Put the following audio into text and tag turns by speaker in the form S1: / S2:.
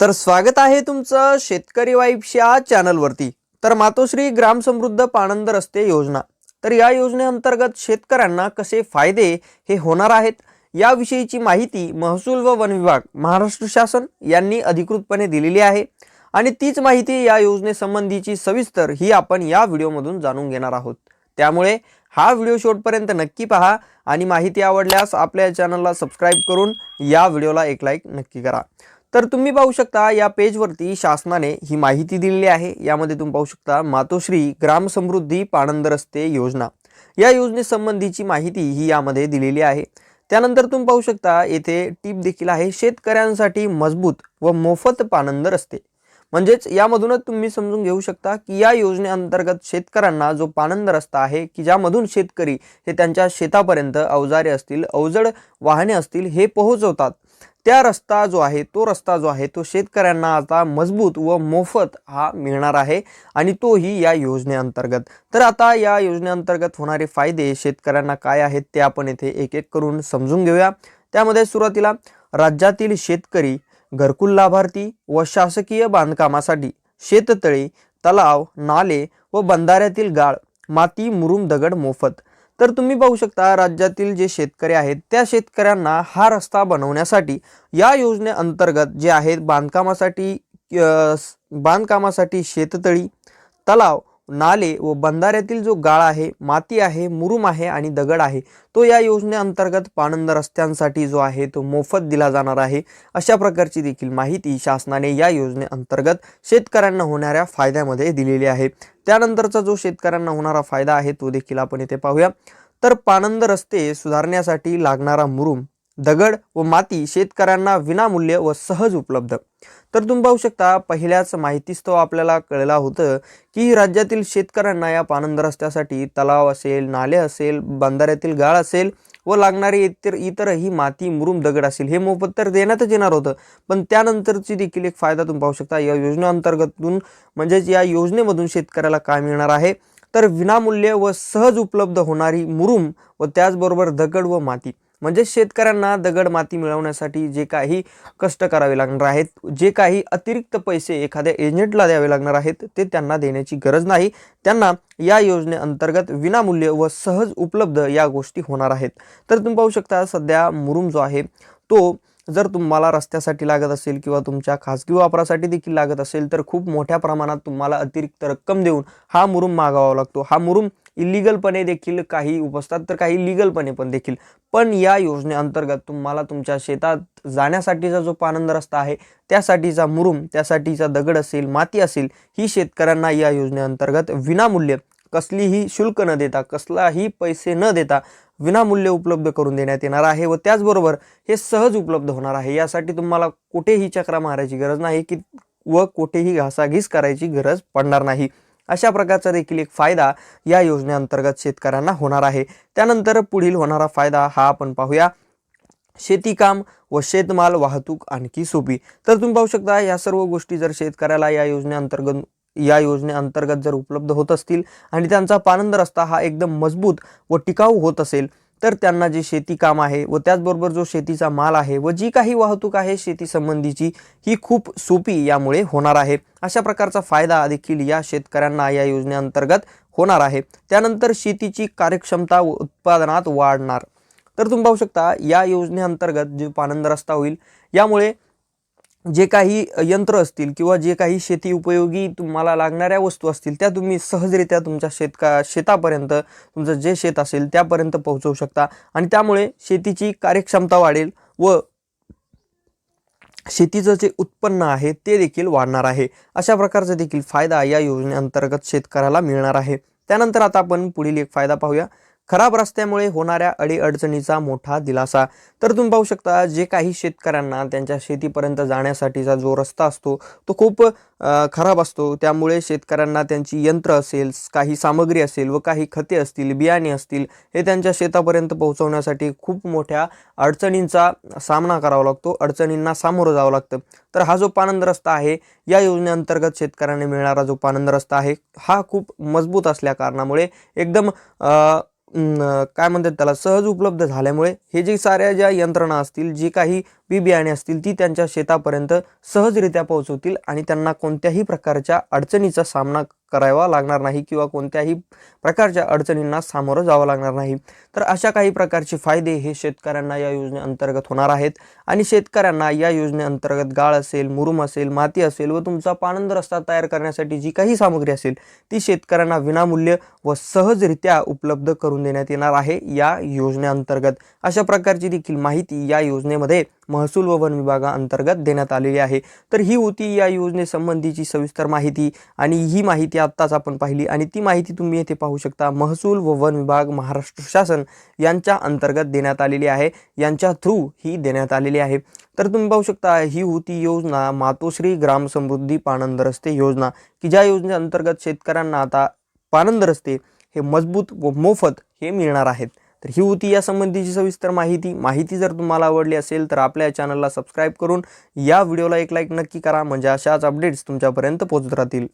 S1: तर स्वागत आहे तुमचं शेतकरी वाईब्स या चॅनलवरती. तर मातोश्री ग्राम समृद्ध पाणंद रस्ते योजना. तर या योजनेअंतर्गत शेतकऱ्यांना कसे फायदे हे होणार आहेत याविषयीची माहिती महसूल व वन विभाग महाराष्ट्र शासन यांनी अधिकृतपणे दिलेली आहे. आणि तीच माहिती या योजनेसंबंधीची सविस्तर ही आपण या व्हिडिओमधून जाणून घेणार आहोत. त्यामुळे हा व्हिडिओ शेवटपर्यंत नक्की पहा आणि माहिती आवडल्यास आपल्या चॅनलला सबस्क्राईब करून या व्हिडिओला एक लाईक नक्की करा. तर तुम्ही पाहू शकता या पेजवरती शासनाने ही माहिती दिलेली आहे. यामध्ये तुम्ही पाहू शकता मातोश्री ग्राम समृद्धी पाणंद रस्ते योजना. या योजनेसंबंधीची माहिती ही यामध्ये दिलेली आहे. त्यानंतर तुम्ही पाहू शकता येथे टीप देखील आहे शेतकऱ्यांसाठी मजबूत व मोफत पाणंद रस्ते. म्हणजेच यामधूनच तुम्ही समजून घेऊ शकता की या योजनेअंतर्गत शेतकऱ्यांना जो पाणंद रस्ता आहे की ज्यामधून शेतकरी हे त्यांच्या शेतापर्यंत अवजारे असतील अवजड वाहने असतील हे पोहोचवतात. त्या रस्ता जो आहे तो रस्ता जो आहे तो शेतकऱ्यांना आता मजबूत व मोफत हा मिळणार आहे आणि तोही या योजनेअंतर्गत. तर आता या योजनेअंतर्गत होणारे फायदे शेतकऱ्यांना काय आहेत ते आपण येथे एक एक करून समजून घेऊया. त्यामध्ये सुरुवातीला राज्यातील शेतकरी घरकुल लाभार्थी व शासकीय बांधकामासाठी शेततळे तलाव नाले व बंधाऱ्यातील गाळ माती मुरुम दगड मोफत. तर तुम्ही पाहू शकता राज्यातील जे शेतकरी आहेत त्या शेतकऱ्यांना हा रस्ता बनवण्यासाठी या योजनेअंतर्गत जे आहेत बांधकामासाठी बांधकामासाठी शेततळी तलाव नाले व बंधाऱ्यातील जो गाळ आहे माती आहे मुरुम आहे आणि दगड आहे तो या योजनेअंतर्गत पाणंद रस्त्यांसाठी जो आहे तो मोफत दिला जाणार आहे. अशा प्रकारची देखील माहिती शासनाने या योजनेअंतर्गत शेतकऱ्यांना होणाऱ्या फायद्यामध्ये दिलेली आहे. त्यानंतरचा जो शेतकऱ्यांना होणारा फायदा आहे तो देखील आपण इथे पाहूया. तर पाणंद रस्ते सुधारण्यासाठी लागणारा मुरुम दगड व माती शेतकऱ्यांना विनामूल्य व सहज उपलब्ध. तर तुम्ही पाहू शकता पहिल्याच माहितीस्तव आपल्याला कळला होतं की राज्यातील शेतकऱ्यांना या पानंद रस्त्यासाठी तलाव असेल नाले असेल बांधाऱ्यातील गाळ असेल व लागणारे इतर इतरही माती मुरुम दगड असेल हे मोफत तर देण्यातच येणार होतं. पण त्यानंतरची देखील एक फायदा तुम्ही पाहू शकता या योजनेअंतर्गतून म्हणजेच या योजनेमधून शेतकऱ्याला काय मिळणार आहे? तर विनामूल्य व सहज उपलब्ध होणारी मुरुम व त्याचबरोबर दगड व माती. म्हणजे शेतकऱ्यांना दगड माती मिळवण्यासाठी जे काही कष्ट करावे लागणार आहेत जे काही अतिरिक्त पैसे एखाद्या एजंटला द्यावे लागणार आहेत ते त्यांना देण्याची गरज नाही. त्यांना या योजनेअंतर्गत विनामूल्य व सहज उपलब्ध या गोष्टी होणार आहेत. तर तुम्ही पाहू शकता सध्या मुरुम जो आहे तो जर तुम्हाला रस्त्यासाठी लागत असेल किंवा तुमच्या खाजगी वापरासाठी देखील लागत असेल तर खूप मोठ्या प्रमाणात तुम्हाला अतिरिक्त रक्कम देऊन हा मुरुम मागावा लागतो. हा मुरुम इलिगलपणे देखील काही उपसतात तर काही लिगलपणे पण देखील. पण या योजनेअंतर्गत तुम्हाला तुमच्या शेतात जाण्यासाठीचा जो पानंद रस्ता आहे त्यासाठीचा मुरुम त्यासाठीचा दगड असेल माती असेल ही शेतकऱ्यांना या योजनेअंतर्गत विनामूल्य कसलीही शुल्क न देता कसलाही पैसे न देता विनामूल्य उपलब्ध करून देण्यात येणार आहे व त्याचबरोबर हे सहज उपलब्ध होणार आहे. यासाठी तुम्हाला कुठेही चक्रा मारायची गरज नाही की व कुठेही घासाघीस करायची गरज पडणार नाही. अशा प्रकारचा देखील एक फायदा या योजनेअंतर्गत शेतकऱ्यांना होणार आहे. त्यानंतर पुढील होणारा फायदा हा आपण पाहूया. शेतीकाम व शेतमाल वाहतूक आणखी सोपी. तर तुम्ही पाहू शकता या सर्व गोष्टी जर शेतकऱ्याला या योजनेअंतर्गत या योजनेअंतर्गत जर उपलब्ध होत असतील आणि त्यांचा पानंद रस्ता हा एकदम मजबूत व टिकाऊ होत असेल तर त्यांना जे शेती काम आहे व त्याचबरोबर जो शेतीचा माल आहे व जी काही वाहतूक आहे शेती संबंधीची ही खूप सोपी यामुळे होणार आहे. अशा प्रकारचा फायदा देखील या शेतकऱ्यांना या योजनेअंतर्गत होणार आहे. त्यानंतर शेतीची कार्यक्षमता व उत्पादनात वाढणार. तर तुम्ही पाहू शकता या योजनेअंतर्गत जो पानंद रस्ता होईल यामुळे जे काही यंत्र असतील किंवा जे काही शेती उपयोगी तुम्हाला लागणाऱ्या वस्तू असतील त्या तुम्ही सहजरित्या तुमच्या शेतका शेतापर्यंत तुमचं जे शेत असेल त्यापर्यंत पोहोचवू शकता. आणि त्यामुळे शेतीची कार्यक्षमता वाढेल व शेतीचं जे उत्पन्न आहे ते देखील वाढणार आहे. अशा प्रकारचा देखील फायदा या योजनेअंतर्गत शेतकऱ्याला मिळणार आहे. त्यानंतर आता आपण पुढील एक फायदा पाहूया. खराब रस्त्यामुळे होणाऱ्या अडीअडचणीचा मोठा दिलासा. तर तुम्ही पाहू शकता जे काही शेतकऱ्यांना त्यांच्या शेतीपर्यंत जाण्यासाठीचा जो रस्ता असतो तो खूप खराब असतो. त्यामुळे शेतकऱ्यांना त्यांची यंत्र असेल काही सामग्री असेल व काही खते असतील बियाणे असतील हे त्यांच्या शेतापर्यंत पोहोचवण्यासाठी खूप मोठ्या अडचणींचा सामना करावा लागतो अडचणींना सामोरं जावं लागतं. तर हा जो पानंद रस्ता आहे या योजनेअंतर्गत शेतकऱ्यांना मिळणारा जो पानंद रस्ता आहे हा खूप मजबूत असल्या कारणामुळे एकदम काय म्हणतात त्याला सहज उपलब्ध झाल्यामुळे हे जे साऱ्या ज्या यंत्रणा असतील जी काही बी बियाणे असतील ती त्यांच्या शेतापर्यंत सहजरित्या पोहोचवतील आणि त्यांना कोणत्याही प्रकारच्या अडचणीचा सामना करावा लागणार नाही किंवा कोणत्याही प्रकारच्या अडचणींना सामोरं जावं लागणार नाही. तर अशा काही प्रकारचे फायदे हे शेतकऱ्यांना या योजनेअंतर्गत होणार आहेत. आणि शेतकऱ्यांना या योजनेअंतर्गत गाळ असेल मुरुम असेल माती असेल व तुमचा पाणंद रस्ता तयार करण्यासाठी जी काही सामग्री असेल ती शेतकऱ्यांना विनामूल्य व सहजरित्या उपलब्ध करून देण्यात येणार आहे या योजनेअंतर्गत. अशा प्रकारची देखील माहिती या योजनेमध्ये महसूल व वन विभागाअंतर्गत देण्यात आलेली आहे. तर ही होती या योजनेसंबंधीची सविस्तर माहिती आणि ही माहिती आत्ताच आपण पाहिली आणि ती माहिती तुम्ही येथे पाहू शकता. महसूल व वन विभाग महाराष्ट्र शासन यांच्या अंतर्गत देण्यात आलेली आहे. यांच्या थ्रू ही देण्यात आलेली आहे. तर तुम्ही पाहू शकता ही होती योजना मातोश्री ग्राम समृद्धी पाणंद रस्ते योजना की ज्या योजनेअंतर्गत शेतकऱ्यांना आता पाणंद रस्ते हे मजबूत व मोफत हे मिळणार आहेत. तर ही होती या संबंधीची सविस्तर माहिती. माहिती जर तुम्हाला आवडली असेल तर आपल्या या चॅनलला सबस्क्राईब करून या व्हिडिओला एक लाईक नक्की करा. म्हणजे अशाच अपडेट्स तुमच्यापर्यंत पोहोचत राहतील.